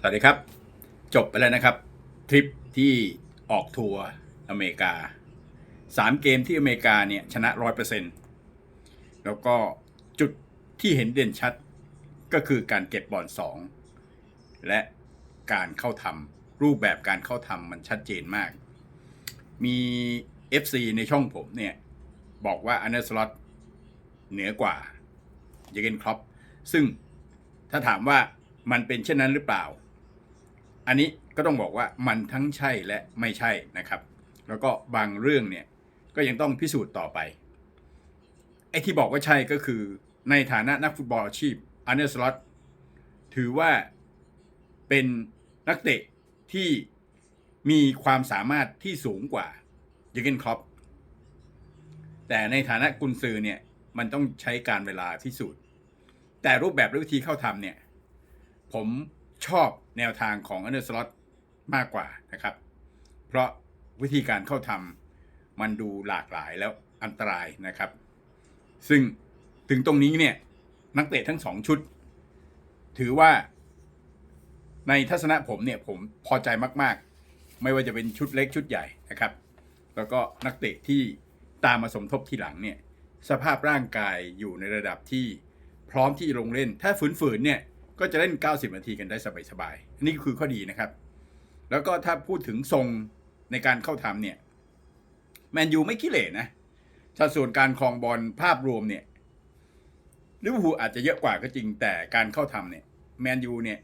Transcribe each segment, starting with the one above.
สวัสดีครับ จบไปแล้วนะครับ ทริปที่ออกทัวร์อเมริกาสามเกมที่อเมริกาเนี่ยชนะร้อยเปอร์เซนต์แล้วก็จุดที่เห็นเด่นชัดก็คือการเก็บบอลสองและการเข้าทำรูปแบบการเข้าทำมันชัดเจนมาก มี FC ในช่องผมเนี่ย บอกว่าอันเดอร์สล็อตเหนือกว่าเยเกนครอปซึ่งถ้าถามว่ามันเป็นเช่นนั้นหรือเปล่า อันนี้ก็ต้องบอกว่ามันทั้งใช่และไม่ใช่นะครับ แล้วก็บางเรื่องเนี่ยก็ยังต้องพิสูจน์ต่อไปไอ้ที่บอกว่าใช่ก็คือในฐานะนักฟุตบอลอาชีพอันเดอร์สล็อตถือว่าเป็นนักเตะที่มีความสามารถที่สูงกว่าเยเกนครอปแต่ในฐานะกุนซือเนี่ยมันต้องใช้การเวลาพิสูจน์ แต่รูปแบบและวิธีเข้าทำเนี่ย ผม ชอบแนวทางของอันเดอร์สล็อตมากกว่านะครับ เพราะวิธีการเข้าทำมันดูหลากหลายแล้วอันตรายนะครับ ซึ่งถึงตรงนี้เนี่ยนักเตะทั้งสองชุด ถือว่าในทัศนะผมเนี่ยผมพอใจมาก ๆ ไม่ว่าจะเป็นชุดเล็กชุดใหญ่นะครับ แล้วก็นักเตะที่ตามมาสมทบทีหลังเนี่ยสภาพร่างกายอยู่ในระดับที่พร้อมที่จะลงเล่น ถ้าฝืนๆเนี่ย ก็จะเล่น 90 นาทีกันได้สบายๆอันนี่คือข้อดีนะครับ แล้วก็ถ้าพูดถึงทรงในการเข้าทำเนี่ยแมนยูไม่ขี้เหร่นะสัดส่วนการครองบอลภาพรวมเนี่ยลิเวอร์พูลอาจจะเยอะกว่าก็จริงแต่การเข้าทำเนี่ยแมนยูเนี่ย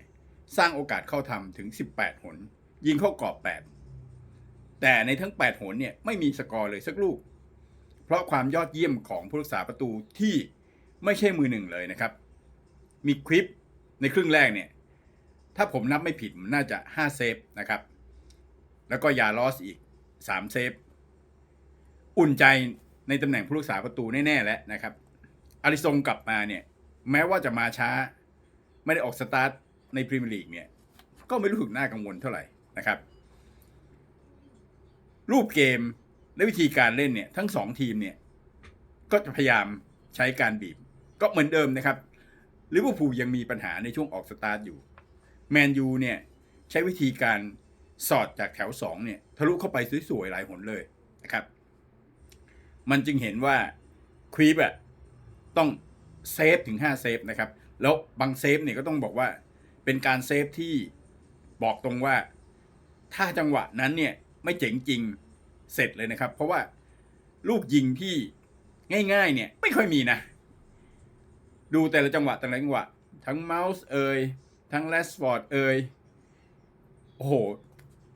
สร้างโอกาสเข้าทำถึง 18 หน ยิงเข้ากรอบ 8 แต่ในทั้ง 8 หนเนี่ยไม่มีสกอร์เลยสักลูก เพราะความยอดเยี่ยมของผู้รักษาประตูที่ไม่ใช่มือหนึ่งเลยนะครับ มีคลิป ในครึ่งแรกเนี่ย ถ้าผมนับไม่ผิดมันน่าจะ 5 เซฟนะครับ แล้วก็ยาลอสอีก 3 เซฟ อุ่นใจในตำแหน่งผู้รักษาประตูแน่ๆแล้วนะครับ อาริซงกลับมาเนี่ย แม้ว่าจะมาช้า ไม่ได้ออกสตาร์ทในพรีเมียร์ลีกเนี่ย ก็ไม่รู้สึกน่ากังวลเท่าไหร่นะครับ รูปเกมและวิธีการเล่นเนี่ย ทั้งสองทีมเนี่ย ก็จะพยายามใช้การบีบ ก็เหมือนเดิมนะครับ ลิเวอร์พูลยังมีปัญหาในช่วงออกสตาร์ทอยู่ แมนยูเนี่ยใช้วิธีการสอดจากแถวสองเนี่ยทะลุเข้าไปสวยๆหลายหนเลยนะครับ มันจึงเห็นว่าควีบอะต้องเซฟถึง 5 เซฟนะครับ แล้วบางเซฟเนี่ยก็ต้องบอกว่าเป็นการเซฟที่บอกตรงว่า ถ้าจังหวะนั้นเนี่ยไม่เจ๋งจริงเสร็จเลยนะครับ เพราะว่าลูกยิงที่ง่ายๆเนี่ยไม่ค่อยมีนะ ดูแต่ละจังหวะแต่ละจังหวะ ทั้งเมาส์เอ่ยทั้งแลสฟอร์ดเอ่ยโอ้โห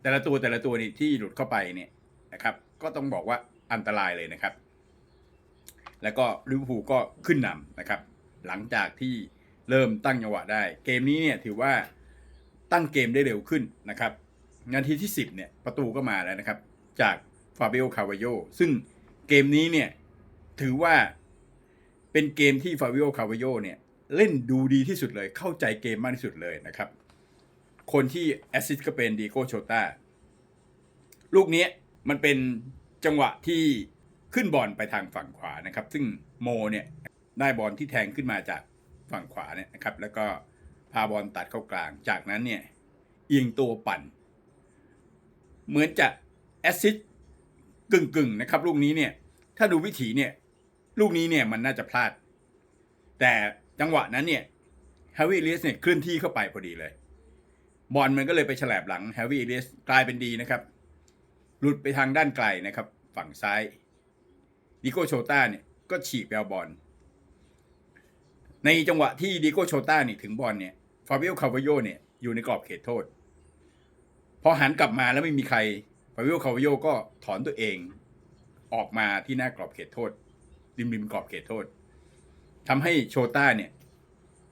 แต่ละตัวแต่ละตัวนี่ที่หลุดเข้าไปเนี่ยนะครับ ก็ต้องบอกว่าอันตรายเลยนะครับ แล้วก็ลิเวอร์พูลก็ขึ้นนำนะครับ หลังจากที่เริ่มตั้งจังหวะได้ เกมนี้เนี่ยถือว่าตั้งเกมได้เร็วขึ้นนะครับนาทีที่ 10เนี่ยประตูก็มาแล้วนะครับ จากฟาเบ o คาวาโยซึ่งเกมนี้เนี่ยถือว่า เป็นเกมที่ฟาเบ o คาวาโยเนี่ย เล่นดูดีที่สุดเลย เข้าใจเกมมากที่สุดเลยนะครับ คนที่แอสซิสต์ก็เป็นดีโกโชต้าลูกนี้มันเป็นจังหวะที่ขึ้นบอลไปทางฝั่งขวานะครับ ซึ่งโมเนี่ยได้บอลที่แทงขึ้นมาจากฝั่งขวาเนี่ยนะครับ แล้วก็พาบอลตัดเข้ากลาง จากนั้นเนี่ยเอียงตัวปั่น เหมือนจะแอสซิสกึ่งๆนะครับลูกนี้เนี่ยถ้าดูวิถีเนี่ย ลูกนี้เนี่ยมันน่าจะพลาด แต่จังหวะนั้นเนี่ยแฮร์รี่เอลียสเนี่ยเคลื่อนที่เข้าไปพอดีเลย บอลมันก็เลยไปฉลบหลังแฮร์รี่เอลียสกลายเป็นดีนะครับ หลุดไปทางด้านไกลนะครับ ฝั่งซ้ายดิโกโชต้าเนี่ยก็ฉีกไปเอาบอล ในจังหวะที่ดิโกโชต้าเนี่ยถึงบอลเนี่ยฟาบิโอคา v าโยเนี่ยอยู่ในกรอบเขตโทษ พอหันกลับมาแล้วไม่มีใครฟาบิโอคา v าโยก็ถอนตัวเอง ออกมาที่หน้ากรอบเขตโทษ ริมริมกรอบเขตโทษทำให้โชต้าเนี่ย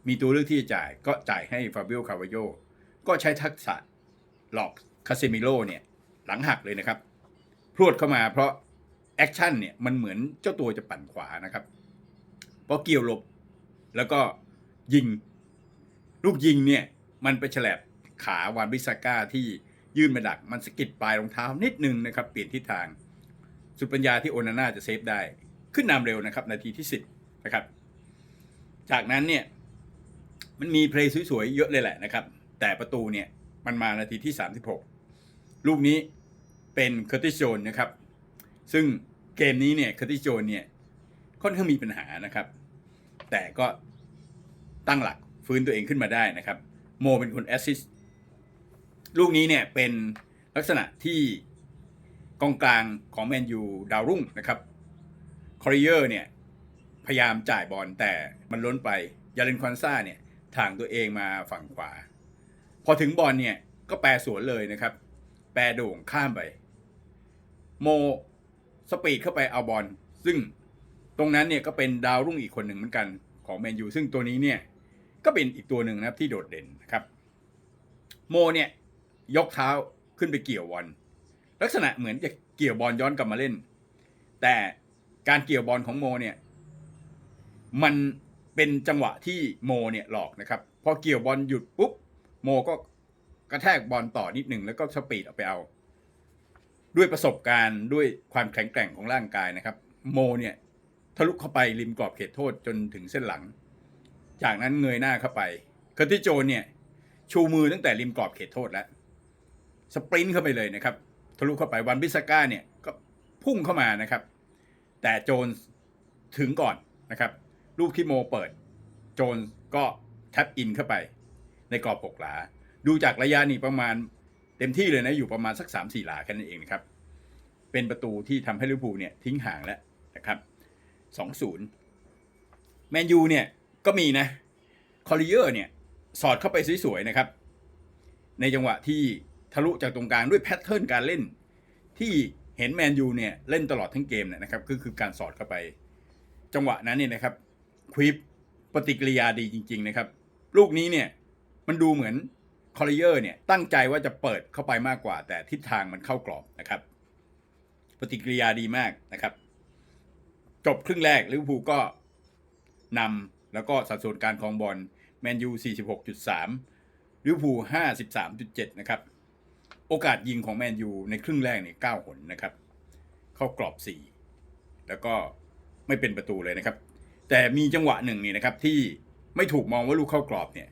มีตัวเลือกที่จะจ่ายก็จ่ายให้ฟาบิโอคา v าโยก็ใช้ทักษะหลอกคาเซมิโลเนี่ย หลังหักเลยนะครับ พรวดเข้ามาเพราะแอคชั่นเนี่ยมันเหมือนเจ้าตัวจะปั่นขวานะครับ เพอเกี่ยวหลบแล้วก็ยิง ลูกยิงเนี่ย มันไปฉลบขาวานบิซาก้าที่ยื่นมาดัก มันสกิดปลายรองเท้านิดนึงนะครับ เปลี่ยนทิศทาง สุดปัญญาที่โอนาน่าจะเซฟได้ ขึ้นนำเร็วนะครับนาทีที่สิบนะครับ จากนั้นเนี่ยมันมีเพลย์สวยๆเยอะเลยแหละนะครับ แต่ประตูเนี่ยมันมานาทีที่ 36 ลูกนี้เป็นเคอร์ติโจนนะครับ ซึ่งเกมนี้เนี่ยเคอร์ติโจนเนี่ยค่อนข้างมีปัญหานะครับ แต่ก็ตั้งหลักฟื้นตัวเองขึ้นมาได้นะครับ โมเป็นคนแอสซิสลูกนี้เนี่ยเป็นลักษณะที่กองกลางของแมนยูดาวรุ่งนะครับ อริเออร์เนี่ยพยายามจ่ายบอลแต่มันล้นไปยาเลนคอนซ่าเนี่ยทางตัวเองมาฝั่งขวา พอถึงบอลเนี่ยก็แปรสวนเลยนะครับ แปรโด่งข้ามไป โมสปีดเข้าไปเอาบอลซึ่งตรงนั้นเนี่ยก็เป็นดาวรุ่งอีกคนหนึ่งเหมือนกันของแมนยูซึ่งตัวนี้เนี่ยก็เป็นอีกตัวหนึ่งนะครับที่โดดเด่นนะครับ โมเนี่ยยกเท้าขึ้นไปเกี่ยวบอลลักษณะเหมือนจะเกี่ยวบอลย้อนกลับมาเล่น แต่ การเกี่ยวบอลของโมเนี่ย มันเป็นจังหวะที่โมเนี่ยหลอกนะครับ พอเกี่ยวบอลหยุดปุ๊บ โมก็กระแทกบอลต่อนิดหนึ่งแล้วก็สปีดออกไปเอา ด้วยประสบการณ์ด้วยความแข็งแกร่งของร่างกายนะครับ โมเนี่ยทะลุเข้าไปริมกรอบเขตโทษจนถึงเส้นหลัง จากนั้นเงยหน้าเข้าไปเคอร์ติโจนเนี่ย ชูมือตั้งแต่ริมกรอบเขตโทษแล้วสปรินต์เข้าไปเลยนะครับ ทะลุเข้าไปวันบิสก้าเนี่ยก็พุ่งเข้ามานะครับ แต่โจนถึงก่อนนะครับ ลูกที่โมเปิด โจนก็แท็บอินเข้าไป ในกรอบหกหลา ดูจากระยะนี่ประมาณเต็มที่เลยนะ อยู่ประมาณสัก 3 4 หลาแค่นั้นเองนะครับ เป็นประตูที่ทำให้ลิเวอร์พูลเนี่ยทิ้งห่างแล้วนะครับ2-0แมนยูเนี่ยก็มีนะคอริเออร์เนี่ยสอดเข้าไปสวยๆนะครับ ในจังหวะที่ทะลุจากตรงกลางด้วยแพทเทิร์นการเล่นที่ เห็นแมนยูเนี่ยเล่นตลอดทั้งเกมเนี่ยนะครับก็คือการสอดเข้าไป จังหวะนั้นเนี่ยนะครับควิปปฏิกิริยาดีจริง ๆ นะครับ ลูกนี้เนี่ยมันดูเหมือนคอริเออร์เนี่ยตั้งใจว่าจะเปิดเข้าไปมากกว่า แต่ทิศทางมันเข้ากรอบนะครับ ปฏิกิริยาดีมากนะครับ จบครึ่งแรกลิเวอร์พูลก็นำแล้วก็สัดส่วนการครองบอลแมนยู46.3ลิเวอร์พูล53.7 นะครับ โอกาสยิงของแมนยูในครึ่งแรกเนี่ย9หนนะครับ เข้ากรอบ4แล้วก็ไม่เป็นประตูเลยนะครับ แต่มีจังหวะหนึ่งนี่นะครับ ที่ไม่ถูกมองว่าลูกเข้ากรอบเนี่ย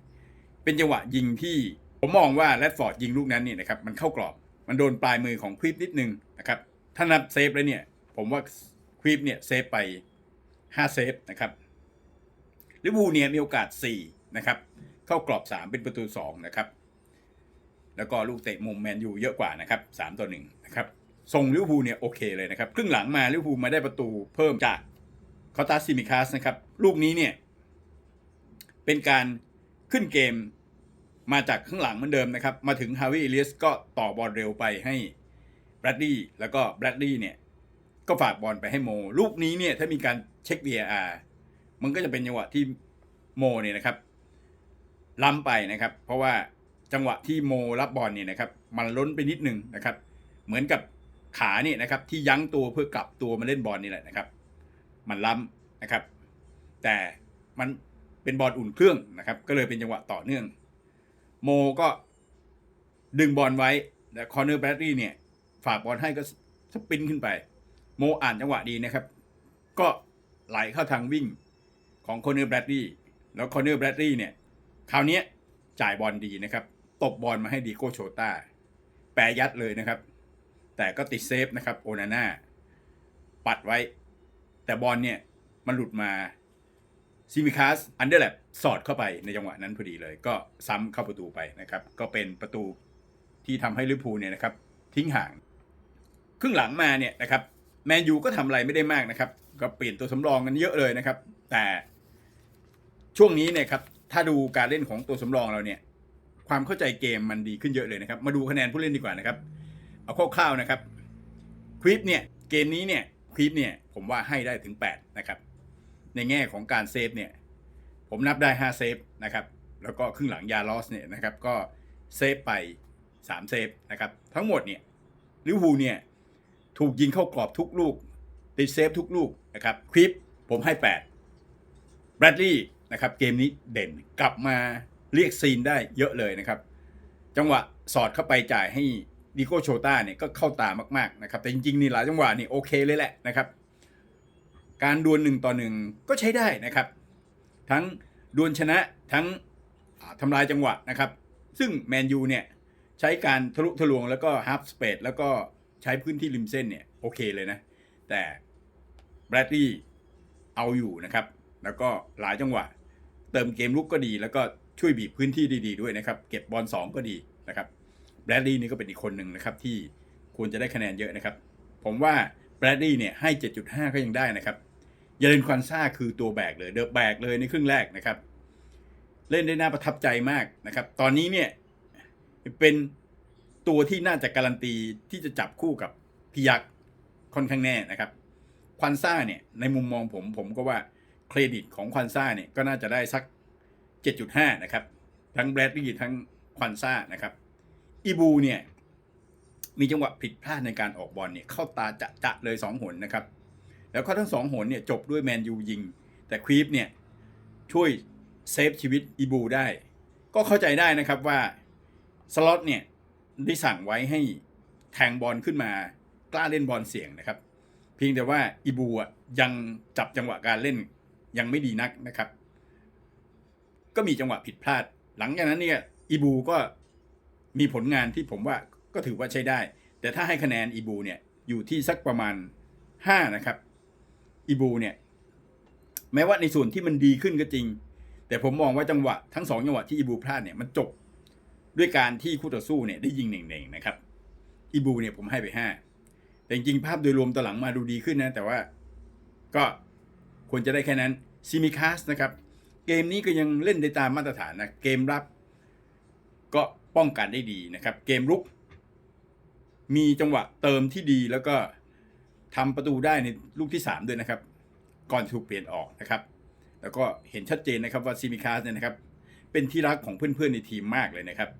เป็นจังหวะยิงที่ผมมองว่าแรดฟอร์ดยิงลูกนั้นนี่นะครับ มันเข้ากรอบ มันโดนปลายมือของควิปนิดนึงนะครับ ถ้านับเซฟแล้วเนี่ย ผมว่าควิปเนี่ยเซฟไป5เซฟนะครับลิเวอร์พูลเนี่ยมีโอกาส4นะครับ เข้ากรอบ 3 เป็นประตู2นะครับ แล้วก็ลูกเตะมุมแมนยูเยอะกว่านะครับ3ต่อ1นะครับทรงลิเวอร์พูลเนี่ยโอเคเลยนะครับครึ่งหลังมาลิเวอร์พูลมาได้ประตูเพิ่มจากคอตาซิมิคัสนะครับลูกนี้เนี่ยเป็นการขึ้นเกมมาจากข้างหลังเหมือนเดิมนะครับ มาถึงฮาวิเอลียสก็ต่อบอลเร็วไปให้แบรดดี้แล้วก็แบรดดี้เนี่ยก็ฝากบอลไปให้โม ลูกนี้เนี่ยถ้ามีการเช็ค VAR มันก็จะเป็นจังหวะที่โมเนี่ยนะครับล้ำไปนะครับ เพราะว่า จังหวะที่โมรับบอลเนี่ยนะครับมันล้นไปนิดนึงนะครับเหมือนกับขาเนี่ยนะครับที่ยั้งตัวเพื่อกลับตัวมาเล่นบอลนี่แหละนะครับ มันล้ำนะครับ แต่มันเป็นบอลอุ่นเครื่องนะครับ ก็เลยเป็นจังหวะต่อเนื่อง โมก็ดึงบอลไว้แต่คอนเนอร์แบรดดี้เนี่ยฝากบอลให้ก็สปินขึ้นไป โมอ่านจังหวะดีนะครับ ก็ไหลเข้าทางวิ่งของคอนเนอร์แบรดดี้แล้วคอนเนอร์แบรดดี้เนี่ยคราวนี้จ่ายบอลดีนะครับ ตบบอลมาให้ดีโกโชต้าแปรยัดเลยนะครับ แต่ก็ติดเซฟนะครับโอนาน่าปัดไว้ แต่บอลเนี่ยมันหลุดมาซิมิคัสอันเดอร์แลบสอดเข้าไปในจังหวะนั้นพอดีเลย ก็ซ้ำเข้าประตูไปนะครับ ก็เป็นประตูที่ทำให้ลิเวอร์พูลเนี่ยนะครับ ทิ้งห่าง ครึ่งหลังมาเนี่ยนะครับแมนยูก็ทำอะไรไม่ได้มากนะครับ ก็เปลี่ยนตัวสำรองกันเยอะเลยนะครับ แต่ช่วงนี้เนี่ยครับถ้าดูการเล่นของตัวสำรองเราเนี่ย ความเข้าใจเกมมันดีขึ้นเยอะเลยนะครับ มาดูคะแนนผู้เล่นดีกว่านะครับ เอาคร่าวๆนะครับควิปเนี่ยเกมนี้เนี่ยควิปเนี่ยผมว่าให้ได้ถึง 8 นะครับ ในแง่ของการเซฟเนี่ยผมนับได้ 5 เซฟนะครับ แล้วก็ครึ่งหลังยาลอสเนี่ยนะครับก็เซฟไป 3 เซฟนะครับ ทั้งหมดเนี่ยลิวอร์พูเนี่ยถูกยิงเข้ากรอบทุกลูก ติดเซฟทุกลูกนะครับคลิปผมให้8แบรดลีย์นะครับเกมนี้เด่นกลับมา เรียกซีนได้เยอะเลยนะครับ จังหวะสอดเข้าไปจ่ายให้ดิโกโชต้าเนี่ยก็เข้าตามากๆนะครับ แต่จริงๆนี่หลายจังหวะนี่โอเคเลยแหละนะครับ การดวลหนึ่งต่อหนึ่งก็ใช้ได้นะครับ ทั้งดวลชนะทั้งอ่าทำลายจังหวะนะครับ ซึ่งแมนยูเนี่ยใช้การทะลุทะลวงแล้วก็ฮาร์ปสเปดแล้วก็ใช้พื้นที่ริมเส้นเนี่ยโอเคเลยนะ แต่แบรดลีย์เอาอยู่นะครับ แล้วก็หลายจังหวะ เติมเกมลุกก็ดีแล้วก็ ช่วยบีบพื้นที่ดีๆด้วยนะครับ เก็บบอลสองก็ดีนะครับแบรดลีย์นี่ก็เป็นอีกคนหนึ่งนะครับที่ควรจะได้คะแนนเยอะนะครับ ผมว่าแบรดลีย์เนี่ยให้ 7.5 ก็ยังได้นะครับเยเลนควันซ่าคือตัวแบกเลยเดอะแบกเลยในครึ่งแรกนะครับ เล่นได้น่าประทับใจมากนะครับ ตอนนี้เนี่ยเป็นตัวที่น่าจะการันตีที่จะจับคู่กับพิยักษ์ค่อนข้างแน่นะครับ ควันซ่าเนี่ยในมุมมองผมผมก็ว่าเครดิตของควันซ่าเนี่ยก็น่าจะได้สัก 7.5 นะครับ ทั้งแบรดลีย์ทั้งควันซ่านะครับ อีบูเนี่ย มีจังหวะผิดพลาดในการออกบอลเนี่ยเข้าตาจะจะเลยสองหนนะครับ แล้วก็ทั้งสองหนเนี่ยจบด้วยแมนยูยิง แต่ควีปเนี่ยช่วยเซฟชีวิตอีบูได้ ก็เข้าใจได้นะครับว่าสล็อตเนี่ยได้สั่งไว้ให้แทงบอลขึ้นมากล้าเล่นบอลเสี่ยงนะครับ เพียงแต่ว่าอีบูอะยังจับจังหวะการเล่นยังไม่ดีนักนะครับ ก็มีจังหวะผิดพลาด หลังจากนั้นเนี่ยอีบูก็มีผลงานที่ผมว่าก็ถือว่าใช้ได้ แต่ถ้าให้คะแนนอีบูเนี่ยอยู่ที่สักประมาณ 5 นะครับอีบูเนี่ยแม้ว่าในส่วนที่มันดีขึ้นก็จริง แต่ผมมองว่าจังหวะทั้งสองจังหวะที่อีบูพลาดเนี่ยมันจบด้วยการที่คู่ต่อสู้เนี่ยได้ยิงเน่งๆนะครับอีบูเนี่ยผมให้ไปห้าแต่จริงภาพโดยรวมตอนหลังมาดูดีขึ้นนะ แต่ว่าก็ควรจะได้แค่นั้นซิมิคัสนะครับ เกมนี้ก็ยังเล่นได้ตามมาตรฐานนะ เกมรับ ก็ป้องกันได้ดีนะครับ เกมรุก มีจังหวะเติมที่ดีแล้วก็ทำประตูได้ในลูกที่ 3 ด้วยนะครับ ก่อนถูกเปลี่ยนออกนะครับ แล้วก็เห็นชัดเจนนะครับว่าซิมิคัสเนี่ยนะครับ เป็นที่รักของเพื่อนๆในทีมมากเลยนะครับ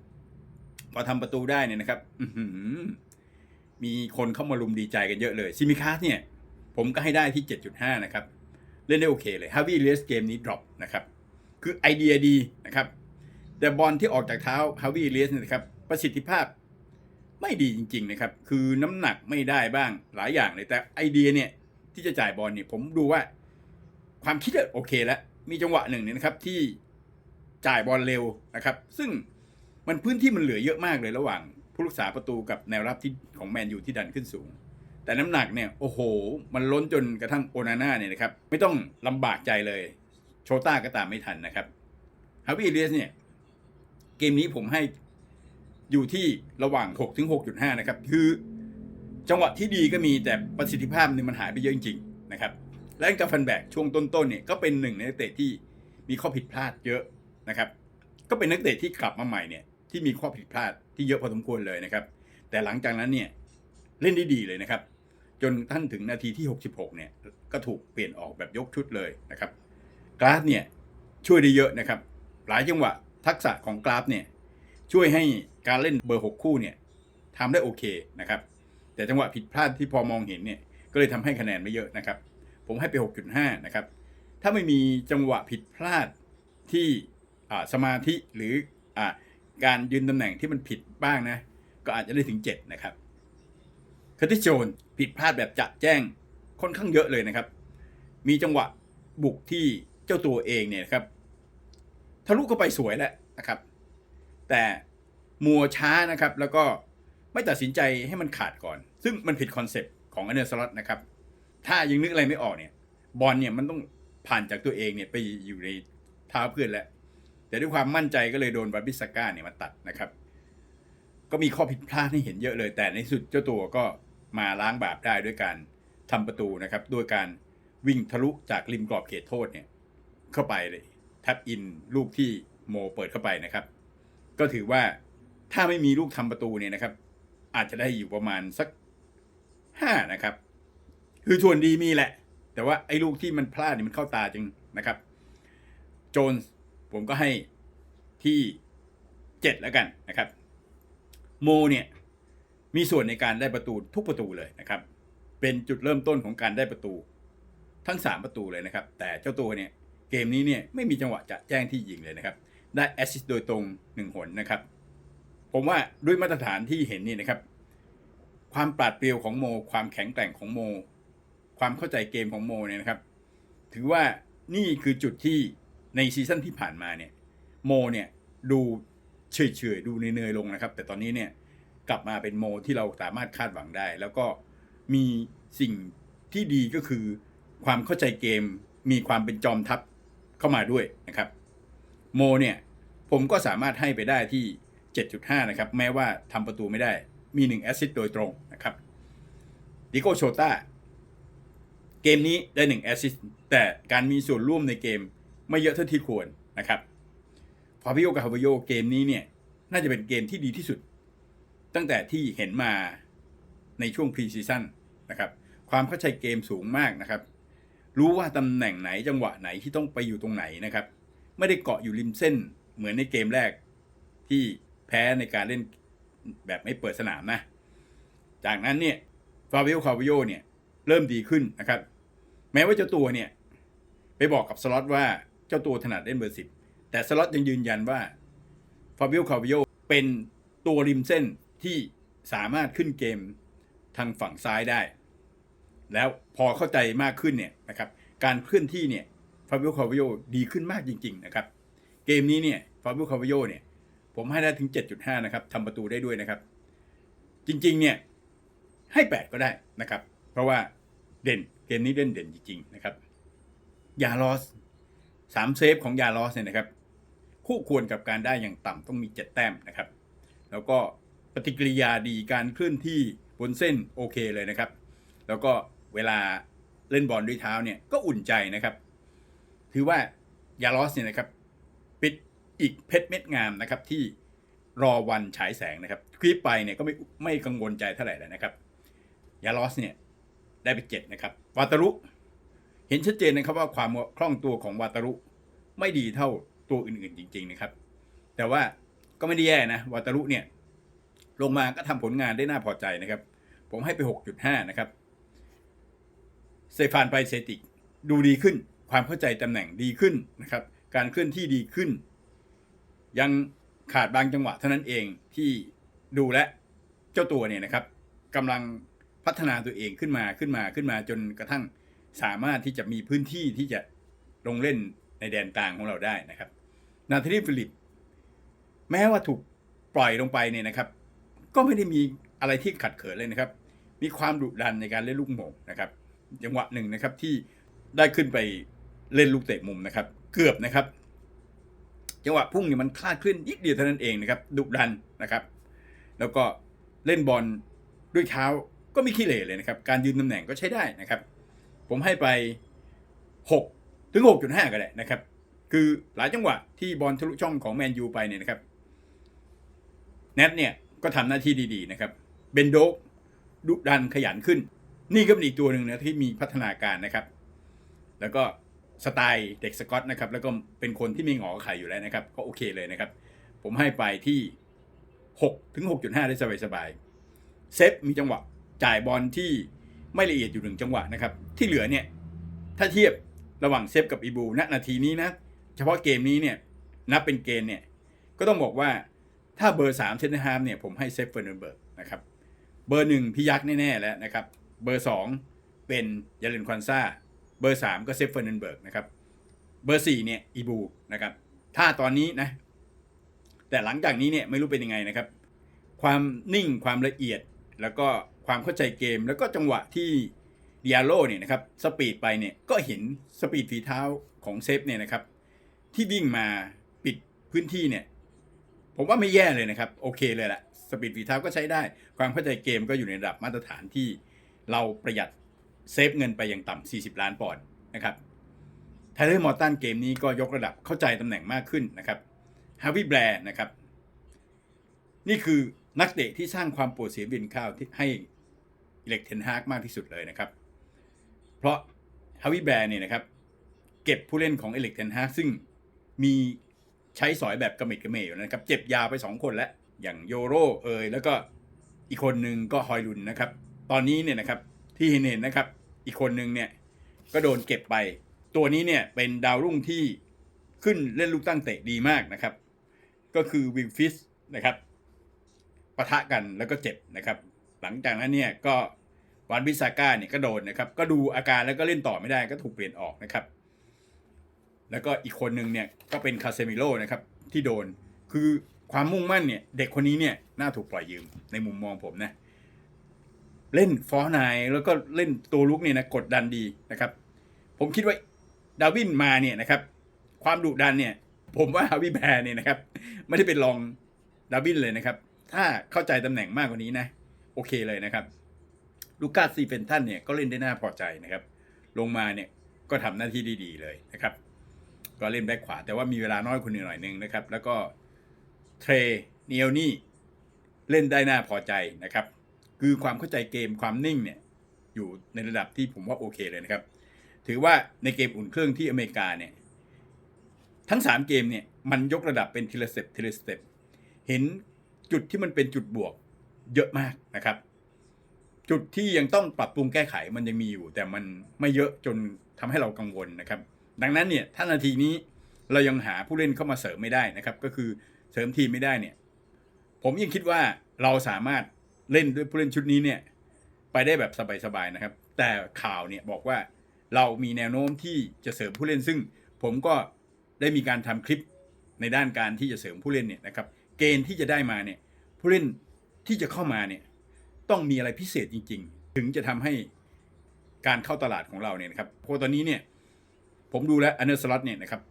พอทำประตูได้เนี่ยนะครับมีคนเข้ามารุมดีใจกันเยอะเลยซิมิคัสเนี่ย ผมก็ให้ได้ที่ 7.5 นะครับ เล่นได้โอเคเลยฮาวิเลสเกมนี้ดรอปนะครับ คือไอเดียดีนะครับ แต่บอลที่ออกจากเท้าฮาวิเลสเนี่ยนะครับ ประสิทธิภาพไม่ดีจริง ๆ นะครับ คือน้ำหนักไม่ได้บ้างหลายอย่างเลยแต่ไอเดียเนี่ยที่จะจ่ายบอลเนี่ยผมดูว่า ความคิดโอเคแล้ว มีจังหวะหนึ่งเนี่ยนะครับที่จ่ายบอลเร็วนะครับ ซึ่งมันพื้นที่มันเหลือเยอะมากเลยระหว่าง ผู้รักษาประตูกับแนวรับที่ของแมนยูที่ดันขึ้นสูง แต่น้ำหนักเนี่ยโอ้โห มันล้นจนกระทั่งโอนาน่าเนี่ยนะครับ ไม่ต้องลำบากใจเลย โชต้าก็ตามไม่ทันนะครับฮาวิเลียสเนี่ย เกมนี้ผมให้อยู่ที่ระหว่าง 6 ถึง 6.5 นะครับ คือจังหวะที่ดีก็มีแต่ประสิทธิภาพนี่มันหายไปเยอะจริงๆนะครับ และกาฟันแบกช่วงต้นๆเนี่ยก็เป็นหนึ่งในนักเตะที่มีข้อผิดพลาดเยอะนะครับ ก็เป็นนักเตะที่กลับมาใหม่เนี่ยที่มีข้อผิดพลาดที่เยอะพอสมควรเลยนะครับ แต่หลังจากนั้นเนี่ยเล่นได้ดีเลยนะครับ จนท่านถึงนาทีที่ 66 เนี่ยก็ถูกเปลี่ยนออกแบบยกชุดเลยนะครับ กราฟเนี่ยช่วยได้เยอะนะครับ หลายจังหวะทักษะของกราฟเนี่ยช่วยให้การเล่นเบอร์ 6 คู่เนี่ยทำได้โอเคนะครับ แต่จังหวะผิดพลาดที่พอมองเห็นเนี่ยก็เลยทำให้คะแนนไม่เยอะนะครับ ผมให้ไป 6.5 นะครับ ถ้าไม่มีจังหวะผิดพลาดที่สมาธิหรืออการยืนตำแหน่งที่มันผิดบ้างนะ ก็อาจจะได้ถึง 7 นะครับคาติโจนผิดพลาดแบบจะแจ้งค่อนข้างเยอะเลยนะครับ มีจังหวะบุกที่ เจ้าตัวเองเนี่ยครับทะลุเข้าไปสวยแล้วนะครับ แต่มัวช้านะครับ แล้วก็ไม่ตัดสินใจให้มันขาดก่อน ซึ่งมันผิดคอนเซปต์ของอเนอร์สล็อตนะครับ ถ้ายังนึกอะไรไม่ออกเนี่ย บอลเนี่ยมันต้องผ่านจากตัวเองเนี่ยไปอยู่ในเท้าเพื่อนแล้ว แต่ด้วยความมั่นใจก็เลยโดนบาบิสก้าเนี่ยมาตัดนะครับ ก็มีข้อผิดพลาดให้เห็นเยอะเลย แต่ในสุดเจ้าตัวก็มาล้างบาปได้ด้วยการทำประตูนะครับ ด้วยการวิ่งทะลุจากริมกรอบเขตโทษเนี่ย เข้าไปเลยแท็บอินลูกที่โมเปิดเข้าไปนะครับ ก็ถือว่าถ้าไม่มีลูกทำประตูเนี่ยนะครับ อาจจะได้อยู่ประมาณสักห้านะครับ คือส่วนดีมีแหละ แต่ว่าไอ้ลูกที่มันพลาดเนี่ยมันเข้าตาจริงนะครับ โจนผมก็ให้ที่เจ็ดแล้วกันนะครับ โมเนี่ยมีส่วนในการได้ประตูทุกประตูเลยนะครับ เป็นจุดเริ่มต้นของการได้ประตู ทั้ง3ประตูเลยนะครับ แต่เจ้าตัวเนี่ย เกมนี้เนี่ยไม่มีจังหวะจะแจ้งที่ยิงเลยนะครับ ได้แอสซิสต์โดยตรง1หนนะครับ ผมว่าด้วยมาตรฐานที่เห็นนี่นะครับ ความปราดเปรียวของโม ความแข็งแกร่งของโม ความเข้าใจเกมของโมเนี่ยนะครับ ถือว่านี่คือจุดที่ในซีซั่นที่ผ่านมาเนี่ยโมเนี่ยดูเฉยๆดูเนยๆลงนะครับ แต่ตอนนี้เนี่ยกลับมาเป็นโมที่เราสามารถคาดหวังได้ แล้วก็มีสิ่งที่ดีก็คือความเข้าใจเกมมีความเป็นจอมทัพ เข้ามาด้วยนะครับโมเนี่ยผมก็สามารถให้ไปได้ที่ 7.5 นะครับ แม้ว่าทำประตูไม่ได้มี 1 แอสซิสต์โดยตรงนะครับดิโกโชต้าเกมนี้ได้ 1 แอสซิสต์แต่การมีส่วนร่วมในเกมไม่เยอะเท่าที่ควรนะครับฟาบิโอกับฮาวโยเกมนี้เนี่ยน่าจะเป็นเกมที่ดีที่สุด ตั้งแต่ที่เห็นมาในช่วงพรีซีซั่นนะครับ ความเข้าใจเกมสูงมากนะครับ รู้ว่าตำแหน่งไหนจังหวะไหนที่ต้องไปอยู่ตรงไหนนะครับ ไม่ได้เกาะอยู่ริมเส้นเหมือนในเกมแรก ที่แพ้ในการเล่นแบบไม่เปิดสนามนะ จากนั้นเนี่ยฟาบิโอคาวิโอเนี่ยเริ่มดีขึ้นนะครับ แม้ว่าเจ้าตัวเนี่ยไปบอกกับสล็อตว่าเจ้าตัวถนัดเล่นเบอร์สิบแต่สล็อตยังยืนยันว่าฟาบิโอคาวิโอเป็นตัวริมเส้นที่สามารถขึ้นเกมทางฝั่งซ้ายได้ แล้วพอเข้าใจมากขึ้นเนี่ยนะครับการเคลื่อนที่เนี่ยฟาบิโอคาวิโอดีขึ้นมากจริง ๆ นะครับ เกมนี้เนี่ยฟาบิโอคาวิโอเนี่ยผมให้ได้ถึง 7.5 นะครับทำประตูได้ด้วยนะครับ จริง ๆ เนี่ยให้ 8 ก็ได้นะครับ เพราะว่าเด่นเกมนี้เด่นเด่นจริง ๆ นะครับยาลอสสามเซฟของยาลอสเนี่ยนะครับ คู่ควรกับการได้อย่างต่ำต้องมี 7 แต้มนะครับ แล้วก็ปฏิกิริยาดีการเคลื่อนที่บนเส้นโอเคเลยนะครับ แล้วก็ เวลาเล่นบอลด้วยเท้าเนี่ยก็อุ่นใจนะครับ ถือว่ายาลอสเนี่ยนะครับปิดอีกเพชรเม็ดงามนะครับที่รอวันฉายแสงนะครับคลิปไปเนี่ยก็ไม่ไม่กังวลใจเท่าไหร่แล้วนะครับยาลอสเนี่ยได้ไปเจ็ดนะครับวาตารุเห็นชัดเจนนะครับว่าความคล่องตัวของวาตารุไม่ดีเท่าตัวอื่นๆจริง ๆนะครับ แต่ว่าก็ไม่ได้แย่นะวาตารุเนี่ยลงมาก็ทำผลงานได้น่าพอใจนะครับ ผมให้ไป 6.5 นะครับ เซฟานไปเซติกดูดีขึ้น ความเข้าใจตำแหน่งดีขึ้นนะครับ การเคลื่อนที่ดีขึ้น ยังขาดบางจังหวะเท่านั้นเองที่ดูและเจ้าตัวเนี่ยนะครับกำลังพัฒนาตัวเองขึ้นมาขึ้นมาขึ้นมาจนกระทั่งสามารถที่จะมีพื้นที่ที่จะลงเล่นในแดนกลางของเราได้นะครับ นาธานีฟิลิป แม้ว่าถูกปล่อยลงไปเนี่ยนะครับ ก็ไม่ได้มีอะไรที่ขัดเขินเลยนะครับ มีความดุดันในการเล่นลูกโมงนะครับ จังหวะหนึ่งนะครับที่ได้ขึ้นไปเล่นลูกเตะมุมนะครับ เกือบนะครับ จังหวะพุ่งเนี่ยมันคลาดขึ้นนิดเดียวเท่านั้นเองนะครับ ดุดันนะครับ แล้วก็เล่นบอลด้วยเท้าก็ไม่ขี้เหร่เลยนะครับ การยืนตำแหน่งก็ใช้ได้นะครับ ผมให้ไป 6 ถึง 6.5 ก็ได้นะครับ คือหลายจังหวะที่บอลทะลุช่องของแมนยูไปเนี่ยนะครับเนทเนี่ยก็ทำหน้าที่ดีๆนะครับ เบนโดกดุดันขยันขึ้น นี่ก็เป็นอีกตัวหนึ่งนะที่มีพัฒนาการนะครับ แล้วก็สไตล์เด็กสกอตนะครับ แล้วก็เป็นคนที่มีหงอไข่อยู่แล้วนะครับ ก็โอเคเลยนะครับ ผมให้ไปที่ 6 ถึง 6.5 ได้สบายๆเซฟมีจังหวะจ่ายบอลที่ไม่ละเอียดอยู่หนึ่งจังหวะนะครับ ที่เหลือเนี่ย ถ้าเทียบระหว่างเซฟกับอีบูณนาทีนี้นะ เฉพาะเกมนี้เนี่ย นับเป็นเกณฑ์เนี่ย ก็ต้องบอกว่าถ้าเบอร์3เซนต์ฮามเนี่ยผมให้เซฟเฟอร์เนนเบิร์กนะครับ เบอร์หนึ่งพี่ยักษ์แน่ๆแล้วนะครับ เบอร์สองเป็นยาเลนควันซ่า เบอร์สามก็เซฟเฟอร์เนนเบิร์กนะครับ เบอร์สี่เนี่ยอีบูนะครับ ถ้าตอนนี้นะ แต่หลังจากนี้เนี่ยไม่รู้เป็นยังไงนะครับ ความนิ่งความละเอียดแล้วก็ความเข้าใจเกม แล้วก็จังหวะที่ดิอาโลเนี่ยนะครับสปีดไปเนี่ยก็เห็นสปีดฝีเท้าของเซฟเนี่ยนะครับ ที่วิ่งมาปิดพื้นที่เนี่ยผมว่าไม่แย่เลยนะครับ โอเคเลยแหละสปีดฝีเท้าก็ใช้ได้ ความเข้าใจเกมก็อยู่ในระดับมาตรฐานที่ เราประหยัดเซฟเงินไปอย่างต่ำ40 ล้านปอนด์นะครับไทเลอร์มอร์ตันเกมนี้ก็ยกระดับเข้าใจตำแหน่งมากขึ้นนะครับฮาวิแบร์นะครับ นี่คือนักเตะที่สร้างความปวดเสียบินข้าวที่ให้อิเล็กเทนฮากมากที่สุดเลยนะครับ เพราะฮาวิแบร์เนี่ยนะครับ เก็บผู้เล่นของเอเล็กเทนฮากซึ่งมีใช้สอยแบบกระมิดกระเมยอยู่นะครับ เจ็บยาไป 2 คนแล้ว อย่างโยโรเอยแล้วก็อีกคนหนึ่งก็ฮอยลุนนะครับ ตอนนี้เนี่ยนะครับที่เห็นเห็นนะครับ อีกคนหนึ่งเนี่ยก็โดนเก็บไป ตัวนี้เนี่ยเป็นดาวรุ่งที่ขึ้นเล่นลูกตั้งเตะดีมากนะครับ ก็คือวิลฟิสนะครับปะทะกันแล้วก็เจ็บนะครับ หลังจากนั้นเนี่ยก็วันบิซาก้าเนี่ยก็โดนนะครับ ก็ดูอาการแล้วก็เล่นต่อไม่ได้ก็ถูกเปลี่ยนออกนะครับ แล้วก็อีกคนหนึ่งเนี่ยก็เป็นคาเซมิโลนะครับที่โดนคือความมุ่งมั่นเนี่ยเด็กคนนี้เนี่ยน่าถูกปล่อยยืมในมุมมองผมนะ เล่นฟอร์ไนแล้วก็เล่นตัวลุกเนี่ยนะกดดันดีนะครับ ผมคิดว่าดาวินมาเนี่ยนะครับ ความดุดันเนี่ย ผมว่าฮาวิแบร์เนี่ยนะครับ ไม่ได้เป็นรองดาวินเลยนะครับ ถ้าเข้าใจตำแหน่งมากกว่านี้นะ โอเคเลยนะครับลูก้าซีเฟนตันเนี่ยก็เล่นได้น่าพอใจนะครับ ลงมาเนี่ยก็ทำหน้าที่ได้ดีเลยนะครับ ก็เล่นแบ็คขวา แต่ว่ามีเวลาน้อยคนหนึ่งหน่อยนึงนะครับ แล้วก็เทรเนียลนี่เล่นได้น่าพอใจนะครับ คือความเข้าใจเกมความนิ่งเนี่ยอยู่ในระดับที่ผมว่าโอเคเลยนะครับ ถือว่าในเกมอุ่นเครื่องที่อเมริกาเนี่ยทั้งสามเกมเนี่ยมันยกระดับเป็นทีละสเต็ปทีละสเต็ปเห็นจุดที่มันเป็นจุดบวกเยอะมากนะครับ จุดที่ยังต้องปรับปรุงแก้ไขมันยังมีอยู่ แต่มันไม่เยอะจนทำให้เรากังวลนะครับ ดังนั้นเนี่ยถ้านาทีนี้เรายังหาผู้เล่นเข้ามาเสริมไม่ได้นะครับ ก็คือเสริมทีมไม่ได้เนี่ย ผมยังคิดว่าเราสามารถ เล่นด้วยผู้เล่นชุดนี้เนี่ยไปได้แบบสบายๆนะครับ แต่ข่าวเนี่ยบอกว่าเรามีแนวโน้มที่จะเสริมผู้เล่นซึ่ง ผมก็ได้มีการทำคลิปในด้านการที่จะเสริมผู้เล่นเนี่ยนะครับ เกณฑ์ที่จะได้มาเนี่ยผู้เล่นที่จะเข้ามาเนี่ยต้องมีอะไรพิเศษจริง ๆ ถึงจะทำให้การเข้าตลาดของเราเนี่ยนะครับเพราะตอนนี้เนี่ยผมดูแล้วอันเดอร์สล็อตเนี่ยนะครับ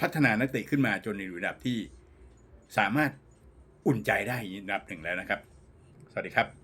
พัฒนานักเตะขึ้นมาจนในระดับที่สามารถอุ่นใจได้ระดับหนึ่งแล้วนะครับ สวัสดีครับ